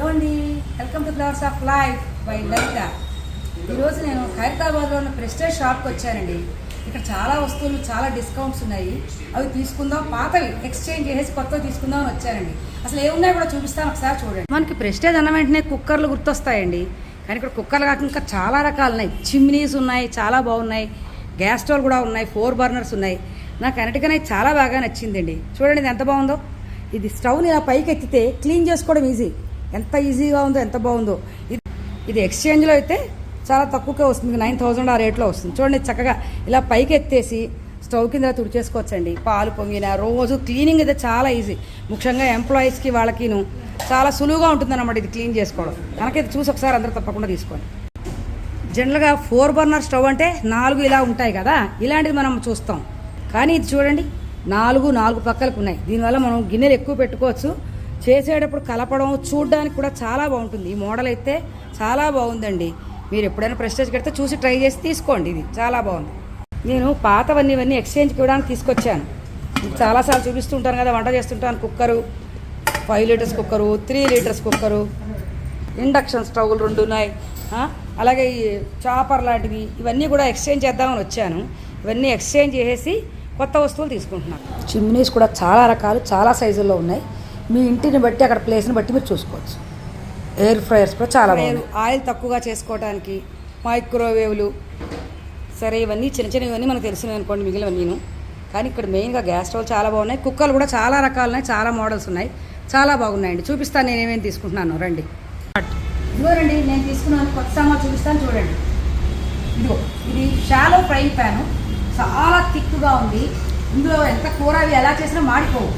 Hello అండి welcome to flowers of life by Lalitha. ఈరోజు నేను ఖైరతాబాద్లో ఉన్న ప్రెస్టేజ్ షాప్కి వచ్చానండి. ఇక్కడ చాలా వస్తువులు చాలా డిస్కౌంట్స్ ఉన్నాయి. అవి తీసుకుందాం. పాతవి ఎక్స్చేంజ్ చేసేసి కొత్తవి తీసుకుందాం అని వచ్చానండి. అసలు ఏమున్నాయి కూడా చూపిస్తాను. ఒకసారి చూడండి. మనకి ప్రెస్టేజ్ అన్న వెంటనే కుక్కర్లు గుర్తొస్తాయండి. కానీ ఇక్కడ కుక్కర్లు కాక ఇంకా చాలా రకాలు ఉన్నాయి. చిమ్నీస్ ఉన్నాయి చాలా బాగున్నాయి. గ్యాస్ స్టవ్ కూడా ఉన్నాయి. ఫోర్ బర్నర్స్ ఉన్నాయి. నాకు అన్నిటికనే చాలా బాగా నచ్చిందండి. చూడండి ఇది ఎంత బాగుందో. ఇది స్టవ్ని ఇలా పైకి ఎత్తితే క్లీన్ చేసుకోవడం ఈజీ. ఎంత ఈజీగా ఉందో ఎంత బాగుందో. ఇది ఇది ఎక్స్చేంజ్లో అయితే చాలా తక్కువకే వస్తుంది. నైన్ థౌజండ్ ఆ రేట్లో వస్తుంది. చూడండి చక్కగా ఇలా పైకి ఎత్తేసి స్టవ్ కింద తుడిచేసుకోవచ్చండి. పాలు పొంగిన రోజు క్లీనింగ్ అయితే చాలా ఈజీ. ముఖ్యంగా ఎంప్లాయీస్కి వాళ్ళకిను చాలా సులువుగా ఉంటుందన్నమాట ఇది క్లీన్ చేసుకోవడం. కనుక ఇది చూసి ఒకసారి అందరూ తప్పకుండా తీసుకోండి. జనరల్గా ఫోర్ బర్నర్ స్టవ్ అంటే నాలుగు ఇలా ఉంటాయి కదా ఇలాంటిది మనం చూస్తాం. కానీ ఇది చూడండి నాలుగు నాలుగు పక్కలకు ఉన్నాయి. దీనివల్ల మనం గిన్నెలు ఎక్కువ పెట్టుకోవచ్చు. చేసేటప్పుడు కలపడం చూడడానికి కూడా చాలా బాగుంటుంది. ఈ మోడల్ అయితే చాలా బాగుందండి. మీరు ఎప్పుడైనా ప్రెస్టేజ్ కడితే చూసి ట్రై చేసి తీసుకోండి ఇది. చాలా బాగుంది. నేను పాతవన్నీ ఇవన్నీ ఎక్స్చేంజ్కి ఇవ్వడానికి తీసుకొచ్చాను. చాలాసార్లు చూపిస్తుంటాను కదా వంట చేస్తుంటాను. Cooker five litres cooker three litres cooker induction స్టవ్లు రెండు ఉన్నాయి. అలాగే ఈ చాపర్ లాంటివి ఇవన్నీ కూడా ఎక్స్చేంజ్ చేద్దామని వచ్చాను. ఇవన్నీ ఎక్స్చేంజ్ చేసేసి కొత్త వస్తువులు తీసుకుంటున్నాను. చిమ్నీస్ కూడా చాలా రకాలు చాలా సైజుల్లో ఉన్నాయి. మీ ఇంటిని బట్టి అక్కడ ప్లేస్ని బట్టి మీరు చూసుకోవచ్చు. ఎయిర్ ఫ్రైయర్స్ కూడా చాలా బాగున్నాయి. ఆయిల్ తక్కువగా చేసుకోవడానికి మైక్రోవేవ్లు సరే ఇవన్నీ చిన్న చిన్న ఇవన్నీ మనకు తెలిసినవి అనుకోండి మిగిలినవన్నీను. కానీ ఇక్కడ మెయిన్గా గ్యాస్ స్టవ్ చాలా బాగున్నాయి. కుక్కర్లు కూడా చాలా రకాలు ఉన్నాయి చాలా మోడల్స్ ఉన్నాయి. చాలా బాగున్నాయండి. చూపిస్తాను నేను ఏమేమి తీసుకుంటున్నాను. రండి. ఇదిగోనండి నేను తీసుకున్నాను కొత్త సామాన్ చూపిస్తాను చూడండి. ఇదిగో ఇది షాలో ఫ్రైయింగ్ ప్యాను చాలా థిక్గా ఉంది. ఇందులో ఎంత కూర అవి ఎలా చేసినా మాడిపోవు.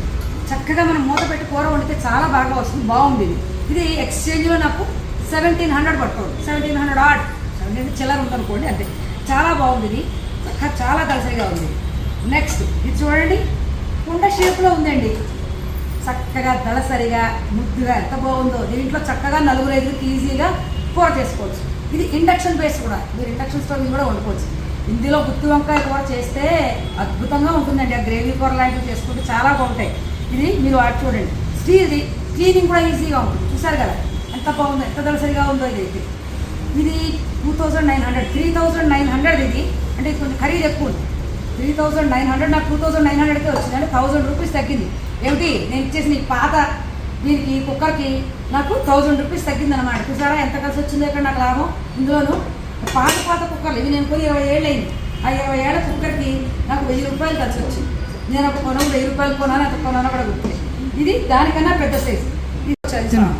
చక్కగా మనం మూత పెట్టి కూర వండితే చాలా బాగా వస్తుంది బాగుంది ఇది. ఇది ఎక్స్చేంజ్లో నాకు సెవెంటీన్ హండ్రెడ్ పడుతుంది సెవెంటీన్ హండ్రెడ్ ఆడ్ సెవెంటీన్ చిల్లర ఉందనుకోండి అంతే. చాలా బాగుంది ఇది. చక్కగా చాలా దళసరిగా ఉంది. నెక్స్ట్ ఇది చూడండి. కుండ షేప్లో ఉందండి. చక్కగా దళసరిగా ముద్దుగా ఎంత బాగుందో. దీంట్లో చక్కగా నలుగురు ఐదుగురికి ఈజీగా కూర చేసుకోవచ్చు. ఇది ఇండక్షన్ బేస్ కూడా. మీరు ఇండక్షన్ స్టవ్ కూడా వండుకోవచ్చు. ఇందులో గుత్తి వంకాయ కూర చేస్తే అద్భుతంగా ఉంటుందండి. ఆ గ్రేవీ కూర లాంటివి చేసుకుంటే చాలా బాగుంటాయి. ఇది మీరు వాటి చూడండి. స్టీల్ది క్లీనింగ్ కూడా ఈజీగా ఉంటుంది చూసారు కదా? ఎంత బాగుందో ఎంత దళసరిగా ఉందో ఇది అయితే. ఇది two thousand nine hundred three thousand nine hundred ఇది. అంటే ఇది కొంచెం ఖరీదు ఎక్కువ ఉంది. త్రీ థౌజండ్ నైన్ హండ్రెడ్ నాకు టూ థౌజండ్ నైన్ హండ్రెడ్కే వచ్చింది. అంటే థౌజండ్ రూపీస్ తగ్గింది. ఏమిటి? నేను ఇచ్చేసిన ఈ పాత దీనికి కుక్కర్కి నాకు థౌజండ్ రూపీస్ తగ్గింది అనమాట చూసారా? ఎంత కలిసి వచ్చిందో ఇక్కడ నాకు లాభం. ఇందులోను పాత పాత కుక్కర్లు. ఇవి నేను కొని ఇరవై ఏళ్ళు అయింది. ఆ ఇరవై ఏళ్ళ కుక్కర్కి నాకు వెయ్యి రూపాయలు కలిసి వచ్చింది. నేను ఒక కొనం వెయ్యి రూపాయలు కొనాను అంత కొనాను కూడా గుర్తుంది ఇది దానికన్నా పెద్ద సైజ్ ఇది చదివిస్తున్నాను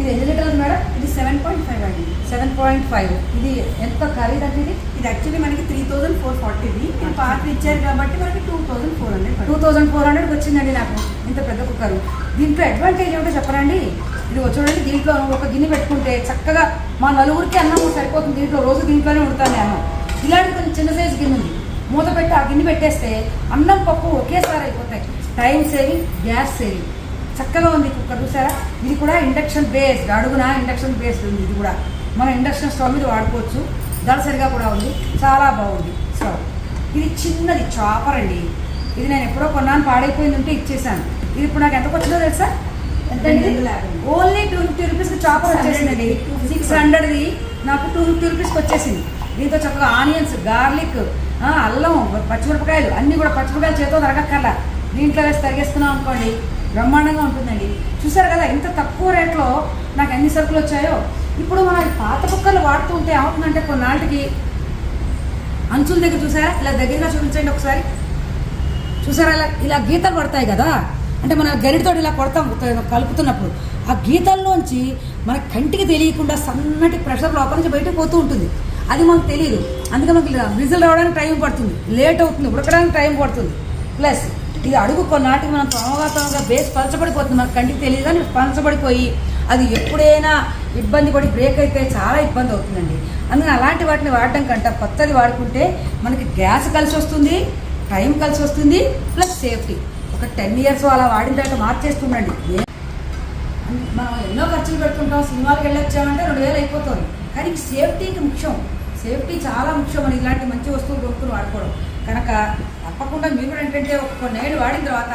ఇది ఎన్ని లీటర్లు మేడం? ఇది సెవెన్ పాయింట్ ఫైవ్ అండి. సెవెన్ పాయింట్ ఫైవ్ ఇది ఎంత ఖరీదు అంటే ఇది? ఇది యాక్చువల్లీ మనకి త్రీ థౌసండ్ ఫోర్ ఫార్టీది ఇది. పాత ఇచ్చారు కాబట్టి మనకి two thousand four hundred two thousand four హండ్రెడ్కి వచ్చిందండి నాకు. ఇంత పెద్ద కుక్కరు. దీంట్లో అడ్వాంటేజ్ ఏమిటో చెప్పరండి? ఇది చూడండి దీంట్లో ఒక గిన్నె పెట్టుకుంటే చక్కగా మా నలుగురికి అన్నం సరిపోతుంది. దీంట్లో రోజు దీంట్లోనే ఉంటాను అన్నం ఇలాంటి కొంచెం చిన్న సైజు గిన్నె ఉంది. మూత పెట్టి ఆ గిన్నె పెట్టేస్తే అన్నం పప్పు ఒకేసారి అయిపోతాయి. Time saving gas saving. చక్కగా ఉంది కుక్కర్ చూసారా? ఇది కూడా ఇండక్షన్ బేస్డ్ అడుగున ఇండక్షన్ బేస్డ్ ఉంది ఇది కూడా. మనం ఇండక్షన్ స్టవ్ మీద వాడుకోవచ్చు. దళసరిగా కూడా ఉంది. చాలా బాగుంది స్టవ్. ఇది చిన్నది చాపర్ అండి. ఇది నేను ఎప్పుడో కొన్నాను పాడైపోయింది ఉంటే ఇచ్చేసాను. ఇది ఇప్పుడు నాకు ఎంతకు వచ్చిందో తెలుసా. ఓన్లీ టూ ఫిఫ్టీ రూపీస్కి చాపర్ వచ్చేసిందండి. సిక్స్ హండ్రెడ్ది నాకు టూ ఫిఫ్టీ రూపీస్కి వచ్చేసింది. దీంతో చక్కగా ఆనియన్స్ గార్లిక్ అల్లం పచ్చిమిరపకాయలు అన్నీ కూడా పచ్చిమిరపకాయలు చేతో తరగక్కర్లా. దీంట్లో వేసి తరిగేసుకున్నాం అనుకోండి బ్రహ్మాండంగా ఉంటుందండి. చూసారు కదా ఇంత తక్కువ రేట్లో నాకు ఎన్ని సరుకులు వచ్చాయో? ఇప్పుడు మనం పాత కుక్కర్లు వాడుతూ ఉంటే ఏమవుతుందంటే కొన్నాళ్ళకి అంచుల దగ్గర చూసారా? ఇలా దగ్గరగా చూపించండి ఒకసారి. చూసారా ఇలా ఇలా గీతలు పడతాయి కదా? అంటే మన గరిటతో ఇలా కొడతాం కలుపుతున్నప్పుడు. ఆ గీతల్లోంచి మన కంటికి తెలియకుండా సన్నటి ప్రెషర్ లోపల నుంచి బయటకు పోతూ ఉంటుంది. అది మాకు తెలియదు అందుకే మనకి రిజల్ట్ రావడానికి టైం పడుతుంది. లేట్ అవుతుంది ఉడకడానికి టైం పడుతుంది. ప్లస్ ఇది అడుగు కొన్నాటికి మనం తొమగా బేస్ పలచబడిపోతుంది మనకు కంటికి తెలియదు కానీ పలచబడిపోయి అది ఎప్పుడైనా ఇబ్బంది పడి బ్రేక్ అయితే చాలా ఇబ్బంది అవుతుందండి. అందుకని అలాంటి వాటిని వాడటం కంటే కొత్తది వాడుకుంటే మనకి గ్యాస్ కలిసి వస్తుంది టైం కలిసి వస్తుంది ప్లస్ సేఫ్టీ. ఒక టెన్ ఇయర్స్ అలా వాడిన తర్వాత మార్చేస్తుండండి. మనం ఎన్నో ఖర్చులు పెట్టుకుంటాం సినిమాలకు వెళ్ళొచ్చామంటే రెండు వేలు అయిపోతుంది. కానీ సేఫ్టీకి ముఖ్యం. సేఫ్టీ చాలా ముఖ్యం అని ఇలాంటి మంచి వస్తువులు కొనుక్కుని వాడుకోవడం. కనుక తప్పకుండా మీరు కూడా ఏంటంటే ఒక కొన్నేళ్ళు వాడిన తర్వాత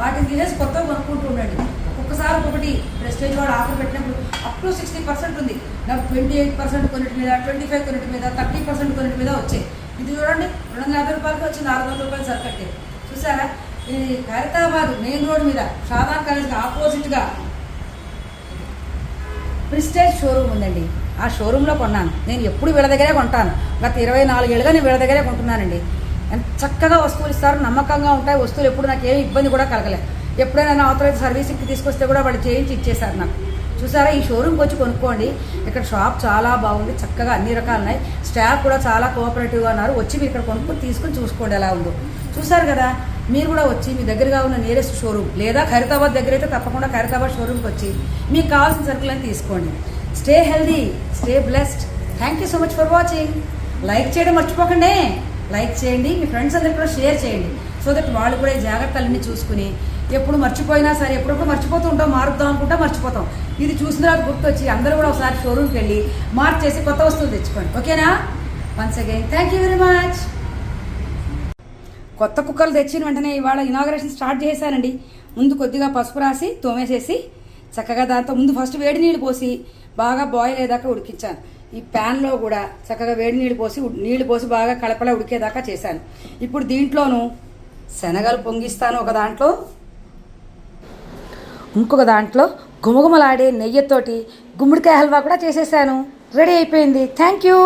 వాటిని తినేసి కొత్తగా కొనుక్కుంటూ ఉండండి. ఒక్కొక్కసారి ఒక్కొక్కటి ప్రెస్టేజ్ ప్రెస్టేజ్ వాడు ఆఫర్ పెట్టినప్పుడు అప్ టు సిక్స్టీ పర్సెంట్ ఉంది. నాకు ట్వంటీ ఎయిట్ పర్సెంట్ కొన్నిటి మీద ట్వంటీ ఫైవ్ కొన్నిటి మీద థర్టీ పర్సెంట్ కొన్నిటి మీద వచ్చాయి. ఇది చూడండి రెండు వందల యాభై రూపాయలకి వచ్చింది ఆరు వందల రూపాయలు సరికట్టే. చూసారా ఇది ఖైరతాబాద్ మెయిన్ రోడ్ మీద షాదాన్ కాలేజ్కి ఆపోజిట్గా ప్రిస్టేజ్ షోరూమ్ ఉందండి. ఆ షోరూంలో కొన్నాను. నేను ఎప్పుడు వీళ్ళ దగ్గరే కొంటాను. గత ఇరవై నాలుగేళ్ళుగా నేను వీళ్ళ దగ్గరే కొంటున్నానండి. ఎంత చక్కగా వస్తువులు ఇస్తారు నమ్మకంగా ఉంటాయి వస్తువులు ఎప్పుడు నాకు ఏమి ఇబ్బంది కూడా కలగలేదు ఎప్పుడైనా నా అవతల సర్వీసింగ్కి తీసుకొస్తే కూడా వాళ్ళు చేయించి ఇచ్చేసారు నాకు. చూసారా ఈ షోరూమ్కి వచ్చి కొనుక్కోండి. ఇక్కడ షాప్ చాలా బాగుంది చక్కగా అన్ని రకాలు ఉన్నాయి. స్టాఫ్ కూడా చాలా కోఆపరేటివ్గా ఉన్నారు. వచ్చి మీరు ఇక్కడ కొనుక్కొని తీసుకొని చూసుకోండి ఎలా ఉందో. చూసారు కదా మీరు కూడా వచ్చి మీ దగ్గరగా ఉన్న నియరెస్ట్ షోరూమ్ లేదా ఖైరతాబాద్ దగ్గర అయితే తప్పకుండా ఖైరతాబాద్ షోరూమ్కి వచ్చి మీకు కావాల్సిన సరుకులను తీసుకోండి. Stay healthy stay blessed thank you so much for watching like చేయడం మర్చిపోకండి. లైక్ చేయండి మీ ఫ్రెండ్స్ అందరికి కూడా షేర్ చేయండి. సో దట్ వాళ్ళు కూడా ఈ జాగ్రత్తలన్నీ చూసుకుని ఎప్పుడు మర్చిపోయినా సరే ఎప్పుడప్పుడు మర్చిపోతూ ఉంటాం మారుద్దాం అనుకుంటా మర్చిపోతాం. ఇది చూసిన తర్వాత గుర్తొచ్చి అందరూ కూడా ఒకసారి షోరూమ్కి వెళ్ళి మార్చేసి కొత్త వస్తువులు తెచ్చుకోండి. ఓకేనా? Once again thank you very much కొత్త కుక్కలు తెచ్చిన వెంటనే ఇవాళ ఇనాగ్రేషన్ స్టార్ట్ చేశానండి ముందు కొద్దిగా పసుపు రాసి తోమేసేసి చక్కగా దాంతో ముందు ఫస్ట్ వేడి నీళ్ళు పోసి బాగా బాయిల్ అయ్యేదాకా ఉడికించాను. ఈ ప్యాన్లో కూడా చక్కగా వేడి నీళ్ళు పోసి నీళ్ళు పోసి బాగా కలపలా ఉడికేదాకా చేశాను. ఇప్పుడు దీంట్లోనూ శనగలు పొంగిస్తాను ఒక దాంట్లో. ఇంకొక దాంట్లో గుమగుమలాడే నెయ్యితోటి గుమ్మడికాయ హల్వా కూడా చేసేసాను. రెడీ అయిపోయింది. Thank you